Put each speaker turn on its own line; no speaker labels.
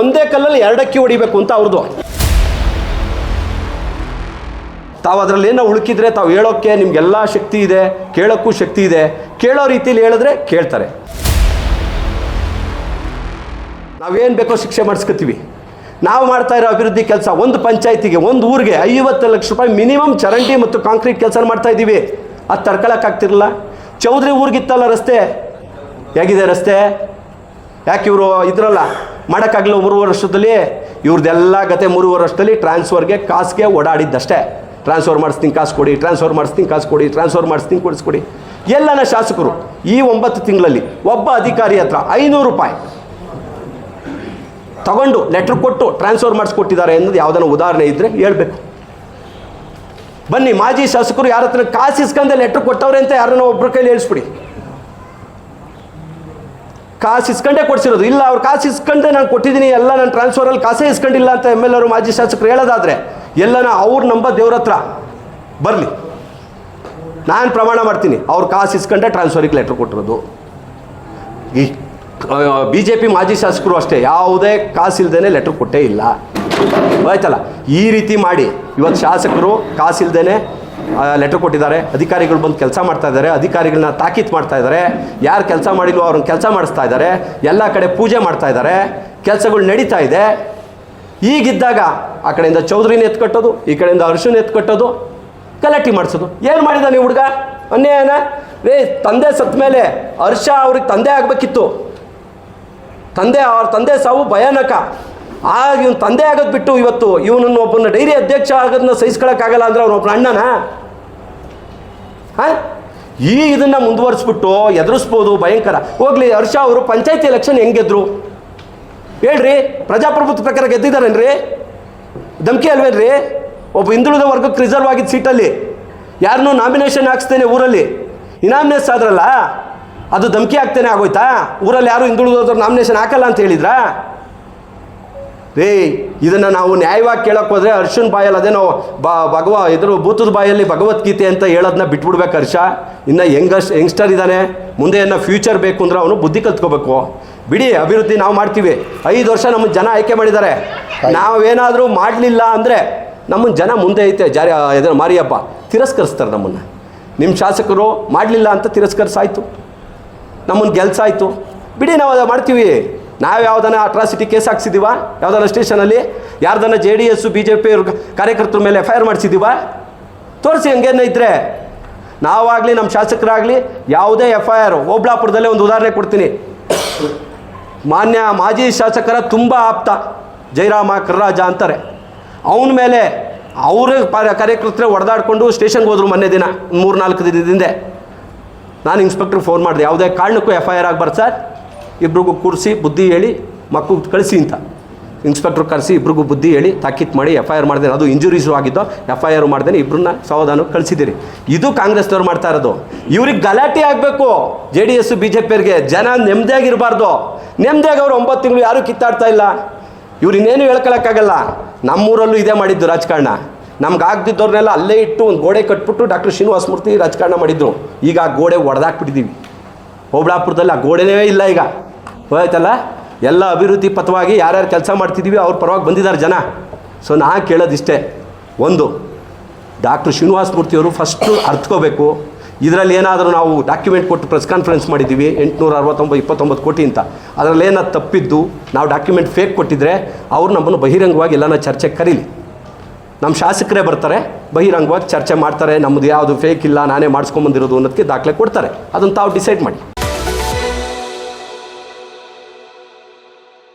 ಒಂದೇ ಕಲ್ಲಲ್ಲಿ ಎರಡಕ್ಕಿ ಹೊಡಿಬೇಕು ಅಂತ ಅವ್ರದ್ದು. ತಾವು ಅದರಲ್ಲಿ ಏನೋ ಉಳುಕಿದ್ರೆ ತಾವು ಹೇಳೋಕ್ಕೆ ನಿಮಗೆಲ್ಲ ಶಕ್ತಿ ಇದೆ, ಕೇಳೋಕ್ಕೂ ಶಕ್ತಿ ಇದೆ. ಕೇಳೋ ರೀತಿಯಲ್ಲಿ ಹೇಳಿದ್ರೆ ಕೇಳ್ತಾರೆ. ನಾವೇನು ಬೇಕೋ ಶಿಕ್ಷೆ ಮಾಡಿಸ್ಕೊತೀವಿ ನಾವು ಮಾಡ್ತಾ ಇರೋ ಅಭಿವೃದ್ಧಿ ಕೆಲಸ ಒಂದು ಪಂಚಾಯತಿಗೆ, ಒಂದು ಊರಿಗೆ ಐವತ್ತು ಲಕ್ಷ ರೂಪಾಯಿ ಮಿನಿಮಮ್ ಚರಂಡಿ ಮತ್ತು ಕಾಂಕ್ರೀಟ್ ಕೆಲಸ ಮಾಡ್ತಾ ಇದ್ದೀವಿ. ಅದು ತಡ್ಕೊಳಕ್ಕಾಗ್ತಿರಲ್ಲ ಚೌಧರಿ ಊರಿಗಿತ್ತಲ್ಲ ರಸ್ತೆ? ಹೇಗಿದೆ ರಸ್ತೆ? ಯಾಕೆ ಇವರು ಇದ್ರಲ್ಲ? ಮಾಡೋಕ್ಕಾಗಲಿಲ್ಲ ಮೂರುವರೆ ವರ್ಷದಲ್ಲಿ, ಇವ್ರದ್ದೆಲ್ಲ ಗತೆ ಮೂರುವರೆ ವರ್ಷದಲ್ಲಿ ಟ್ರಾನ್ಸ್ಫರ್ಗೆ ಕಾಸ್ಗೆ ಓಡಾಡಿದ್ದಷ್ಟೇ. ಟ್ರಾನ್ಸ್ಫರ್ ಮಾಡಿಸ್ತೀನಿ, ಕಾಸು ಕೊಡಿ ಟ್ರಾನ್ಸ್ಫರ್ ಮಾಡಿಸ್ತೀನಿ, ಕಾಸು ಕೊಡಿ ಟ್ರಾನ್ಸ್ಫರ್ ಮಾಡಿಸ್ತೀನಿ ಕೊಡಿಸ್ಕೊಡಿ ಎಲ್ಲನ ಶಾಸಕರು ಈ ಒಂಬತ್ತು ತಿಂಗಳಲ್ಲಿ ಒಬ್ಬ ಅಧಿಕಾರಿ ಹತ್ರ ಐನೂರು ರೂಪಾಯಿ ತಗೊಂಡು ಲೆಟ್ರ್ ಕೊಟ್ಟು ಟ್ರಾನ್ಸ್ಫರ್ ಮಾಡಿಸ್ಕೊಟ್ಟಿದ್ದಾರೆ ಅನ್ನೋದು ಯಾವುದನ್ನ ಉದಾಹರಣೆ ಇದ್ದರೆ ಹೇಳ್ಬೇಕು. ಬನ್ನಿ ಮಾಜಿ ಶಾಸಕರು ಯಾರ ಹತ್ರ ಕಾಸು ಇಸ್ಕೊಂಡೆ ಲೆಟ್ರ್ ಕೊಟ್ಟವ್ರೆ ಅಂತ ಯಾರನ್ನೋ ಒಬ್ಬರ ಕೈಲಿ ಹೇಳಿಸ್ಬಿಡಿ. ಕಾಸು ಇಸ್ಕೊಂಡೇ ಕೊಡಿಸಿರೋದು. ಇಲ್ಲ, ಅವ್ರು ಕಾಸು ಇಸ್ಕೊಂಡೆ ನಾನು ಕೊಟ್ಟಿದ್ದೀನಿ, ಎಲ್ಲ ನಾನು ಟ್ರಾನ್ಸ್ಫರಲ್ಲಿ ಕಾಸೇ ಇಸ್ಕೊಂಡಿಲ್ಲ ಅಂತ ಎಂ ಎಲ್ ಅವರು ಮಾಜಿ ಶಾಸಕರು ಹೇಳೋದಾದ್ರೆ, ಎಲ್ಲನ ಅವ್ರ ನಂಬ ದೇವ್ರ ಬರಲಿ. ನಾನು ಪ್ರಮಾಣ ಮಾಡ್ತೀನಿ. ಅವ್ರು ಕಾಸು ಇಸ್ಕೊಂಡೆ ಟ್ರಾನ್ಸ್ಫರಿಗೆ ಲೆಟ್ರ್ ಕೊಟ್ಟಿರೋದು. ಈ ಬಿ ಜೆ ಪಿ ಮಾಜಿ ಶಾಸಕರು ಅಷ್ಟೇ, ಯಾವುದೇ ಕಾಸಿಲ್ದೇ ಲೆಟ್ರ್ ಕೊಟ್ಟೇ ಇಲ್ಲ. ಆಯ್ತಲ್ಲ? ಈ ರೀತಿ ಮಾಡಿ ಇವತ್ತು ಶಾಸಕರು ಕಾಸಿಲ್ದೇನೆ ಲೆಟ್ರ್ ಕೊಟ್ಟಿದ್ದಾರೆ. ಅಧಿಕಾರಿಗಳು ಬಂದು ಕೆಲಸ ಮಾಡ್ತಾ ಇದ್ದಾರೆ. ಅಧಿಕಾರಿಗಳನ್ನ ತಾಕೀತು ಮಾಡ್ತಾ ಇದ್ದಾರೆ. ಯಾರು ಕೆಲಸ ಮಾಡಿಲ್ವೋ ಅವ್ರನ್ನ ಕೆಲಸ ಮಾಡಿಸ್ತಾ ಇದ್ದಾರೆ. ಎಲ್ಲ ಕಡೆ ಪೂಜೆ ಮಾಡ್ತಾ ಇದ್ದಾರೆ. ಕೆಲಸಗಳು ನಡೀತಾ ಇದೆ. ಈಗಿದ್ದಾಗ ಆ ಕಡೆಯಿಂದ ಚೌಧರಿನ ಎತ್ಕಟ್ಟೋದು ಈ ಕಡೆಯಿಂದ ಅರ್ಶುನ್ ಎತ್ಕಟ್ಟೋದು ಗಲಾಟೆ ಮಾಡಿಸೋದು. ಏನು ಮಾಡಿದಾನೆ ಹುಡುಗ? ಅನ್ಯಾಯನ? ರೇ ತಂದೆ ಸತ್ತ ಮೇಲೆ ಹರ್ಷ ಅವ್ರಿಗೆ ತಂದೆ ಆಗಬೇಕಿತ್ತು. ತಂದೆ, ಅವ್ರ ತಂದೆ ಸಾವು ಭಯಾನಕ. ಆಗ ಇವನು ತಂದೆ ಆಗೋದು ಬಿಟ್ಟು ಇವತ್ತು ಇವನನ್ನು ಒಬ್ಬನ ಡೈರಿ ಅಧ್ಯಕ್ಷ ಆಗೋದನ್ನ ಸಹಿಸ್ಕೊಳಕ್ಕಾಗಲ್ಲ ಅಂದ್ರೆ ಅವನೊಬ್ಬನ ಅಣ್ಣನ? ಹಾಂ? ಈ ಇದನ್ನು ಮುಂದುವರಿಸ್ಬಿಟ್ಟು ಎದುರಿಸ್ಬೋದು, ಭಯಂಕರ. ಹೋಗ್ಲಿ, ಹರ್ಷ ಅವರು ಪಂಚಾಯತಿ ಎಲೆಕ್ಷನ್ ಹೆಂಗೆದ್ರು ಹೇಳ್ರಿ, ಪ್ರಜಾಪ್ರಭುತ್ವ ಪ್ರಕಾರ ಗೆದ್ದಿದ್ದಾರೇನ್ರಿ? ಧಮಕಿ ಅಲ್ವೇನ್ರಿ? ಒಬ್ಬ ಹಿಂದುಳಿದ ವರ್ಗಕ್ಕೆ ರಿಸರ್ವ್ ಆಗಿದ್ದ ಸೀಟಲ್ಲಿ ಯಾರನ್ನೂ ನಾಮಿನೇಷನ್ ಹಾಕ್ಸ್ತೇನೆ ಊರಲ್ಲಿ. ಇನಾಮಿನೇಸ್ ಆದ್ರಲ್ಲ, ಅದು ಧಮಕಿ ಹಾಕ್ತೇನೆ ಆಗೋಯ್ತಾ? ಊರಲ್ಲಿ ಯಾರು ಹಿಂದುಳಿದವ್ರು ನಾಮಿನೇಷನ್ ಹಾಕಲ್ಲ ಅಂತ ಹೇಳಿದ್ರಾ? ರೇ ಇದನ್ನು ನಾವು ನ್ಯಾಯವಾಗಿ ಕೇಳಕ್ಕೆ ಹೋದರೆ ಅರ್ಶನ್ ಬಾಯಲ್ಲಿ ಅದೇನೋ ಬ ಭಗವ ಇದ್ರ ಭೂತದ ಬಾಯಲ್ಲಿ ಭಗವದ್ಗೀತೆ ಅಂತ ಹೇಳೋದನ್ನ ಬಿಟ್ಬಿಡ್ಬೇಕು ಹರ್ಷ. ಇನ್ನು ಯಂಗಸ್ ಯಂಗ್ಸ್ಟರ್ ಇದ್ದಾನೆ ಮುಂದೆ ಏನೋ ಫ್ಯೂಚರ್ ಬೇಕು ಅಂದ್ರೆ ಅವನು ಬುದ್ಧಿ ಕಲ್ತ್ಕೋಬೇಕು. ಬಿಡಿ ಅಭಿವೃದ್ಧಿ ನಾವು ಮಾಡ್ತೀವಿ. ಐದು ವರ್ಷ ನಮ್ಮ ಜನ ಆಯ್ಕೆ ಮಾಡಿದ್ದಾರೆ. ನಾವೇನಾದರೂ ಮಾಡಲಿಲ್ಲ ಅಂದರೆ ನಮ್ಮನ್ನು ಜನ ಮುಂದೆ ಐತೆ ಜಾರಿ ಇದನ್ನು ಮಾರಿಯಪ್ಪ. ತಿರಸ್ಕರಿಸ್ತಾರೆ ನಮ್ಮನ್ನು. ನಿಮ್ಮ ಶಾಸಕರು ಮಾಡಲಿಲ್ಲ ಅಂತ ತಿರಸ್ಕರಿಸಾಯಿತು. ನಮ್ಮನ್ನು ಗೆಲ್ಸಾಯಿತು. ಬಿಡಿ ನಾವು ಅದು ಮಾಡ್ತೀವಿ. ನಾವು ಯಾವ್ದನ್ನ ಅಟ್ರಾಸಿಟಿ ಕೇಸ್ ಹಾಕ್ಸಿದೀವ? ಯಾವ್ದಾನ ಸ್ಟೇಷನಲ್ಲಿ ಯಾರ್ದನ್ನ J D S B J P ಕಾರ್ಯಕರ್ತರ ಮೇಲೆ ಎಫ್ ಐ ಆರ್ ಮಾಡಿಸಿದ್ದೀವ ತೋರಿಸಿ ಹಂಗೇನ ಇದ್ರೆ. ನಾವಾಗಲಿ ನಮ್ಮ ಶಾಸಕರಾಗಲಿ ಯಾವುದೇ ಎಫ್ ಐ ಆರ್ ಓಬ್ಳಾಪುರದಲ್ಲೇ ಒಂದು ಉದಾಹರಣೆ ಕೊಡ್ತೀನಿ. ಮಾನ್ಯ ಮಾಜಿ ಶಾಸಕರ ತುಂಬ ಆಪ್ತ ಜಯರಾಮ ಕರ್ರಾಜ ಅಂತಾರೆ. ಅವನ ಮೇಲೆ ಅವರ ಕಾರ್ಯಕರ್ತರೆ ಹೊಡೆದಾಡ್ಕೊಂಡು ಸ್ಟೇಷನ್ಗೆ ಹೋದ್ರು ಮೊನ್ನೆ ದಿನ ಮೂರು ನಾಲ್ಕು ದಿನದಿಂದ. ನಾನು ಇನ್ಸ್ಪೆಕ್ಟ್ರಿಗೆ ಫೋನ್ ಮಾಡಿದೆ, ಯಾವುದೇ ಕಾರಣಕ್ಕೂ ಎಫ್ ಐ ಆರ್ ಆಗಬಾರ್ದು ಸರ್. ಇಬ್ರಿಗೂ ಕೂರಿಸಿ ಬುದ್ಧಿ ಹೇಳಿ ಮಕ್ಕಳು ಕಳಿಸಿ ಅಂತ. ಇನ್ಸ್ಪೆಕ್ಟ್ರ್ ಕರೆಸಿ ಇಬ್ರಿಗೂ ಬುದ್ಧಿ ಹೇಳಿ ತಾಕೀತು ಮಾಡಿ ಎಫ್ ಐ ಆರ್ ಮಾಡಿದೆ ಅದು ಇಂಜುರೀಸು ಆಗಿದ್ದು ಎಫ್ ಐ ಆರ್ ಮಾಡ್ದೇನೆ ಇಬ್ಬರನ್ನ ಸಾವಧಾನಕ್ಕೆ ಕಳಿಸಿದ್ದೀರಿ. ಇದು ಕಾಂಗ್ರೆಸ್ನವ್ರು ಮಾಡ್ತಾ ಇರೋದು. ಇವ್ರಿಗೆ ಗಲಾಟೆ ಆಗಬೇಕು. J D S, B J ಪಿಯವ್ರಿಗೆ ಜನ ನೆಮ್ಮದಿಯಾಗಿರಬಾರ್ದು. ನೆಮ್ಮದಿಯಾಗಿ ಅವರು ಒಂಬತ್ತು ತಿಂಗಳು ಯಾರೂ ಕಿತ್ತಾಡ್ತಾ ಇಲ್ಲ. ಇವ್ರು ಇನ್ನೇನು ಹೇಳ್ಕೊಳಕ್ಕಾಗಲ್ಲ. ನಮ್ಮೂರಲ್ಲೂ ಇದೇ ಮಾಡಿದ್ದು ರಾಜಕಾರಣ. ನಮ್ಗೆ ಆಗದಿದ್ದವ್ರನ್ನೆಲ್ಲ ಅಲ್ಲೇ ಇಟ್ಟು ಒಂದು ಗೋಡೆ ಕಟ್ಬಿಟ್ಟು ಡಾಕ್ಟರ್ ಶ್ರೀನಿವಾಸ ಮೂರ್ತಿ ರಾಜಕಾರಣ ಮಾಡಿದ್ರು. ಈಗ ಆ ಗೋಡೆ ಒಡೆದಾಕ್ಬಿಟ್ಟಿದ್ದೀವಿ. ಹೋಬಳಾಪುರದಲ್ಲಿ ಆ ಗೋಡೆನೇ ಇಲ್ಲ ಈಗ. ಹೋಯ್ತಲ್ಲ? ಎಲ್ಲ ಅಭಿವೃದ್ಧಿ ಪಥವಾಗಿ ಯಾರ್ಯಾರು ಕೆಲಸ ಮಾಡ್ತಿದ್ದೀವಿ ಅವ್ರ ಪರವಾಗಿ ಬಂದಿದ್ದಾರೆ ಜನ. ಸೊ ನಾ ಕೇಳೋದಿಷ್ಟೇ. ಒಂದು, ಡಾಕ್ಟರ್ ಶ್ರೀನಿವಾಸ ಮೂರ್ತಿಯವರು ಫಸ್ಟು ಅರ್ಥಕೋಬೇಕು ಇದರಲ್ಲಿ ಏನಾದರೂ ನಾವು ಡಾಕ್ಯುಮೆಂಟ್ ಕೊಟ್ಟು ಪ್ರೆಸ್ ಕಾನ್ಫರೆನ್ಸ್ ಮಾಡಿದ್ದೀವಿ ಎಂಟುನೂರ ಅರವತ್ತೊಂಬತ್ತು ಇಪ್ಪತ್ತೊಂಬತ್ತು ಕೋಟಿ ಅಂತ. ಅದರಲ್ಲಿ ಏನಾದ್ರು ತಪ್ಪಿದ್ದು, ನಾವು ಡಾಕ್ಯುಮೆಂಟ್ ಫೇಕ್ ಕೊಟ್ಟಿದ್ರೆ, ಅವ್ರು ನಮ್ಮನ್ನು ಬಹಿರಂಗವಾಗಿ ಎಲ್ಲನ ಚರ್ಚೆಗೆ ಕರೀಲಿ. ನಮ್ಮ ಶಾಸಕರೇ ಬರ್ತಾರೆ, ಬಹಿರಂಗವಾಗಿ ಚರ್ಚೆ ಮಾಡ್ತಾರೆ ನಮ್ಮದು ಯಾವುದು ಫೇಕ್ ಇಲ್ಲ, ನಾನೇ ಮಾಡಿಸ್ಕೊಂಬಂದಿರೋದು ಅನ್ನೋದಕ್ಕೆ ದಾಖಲೆ ಕೊಡ್ತಾರೆ. ಅದನ್ನು ತಾವು ಡಿಸೈಡ್ ಮಾಡಿ.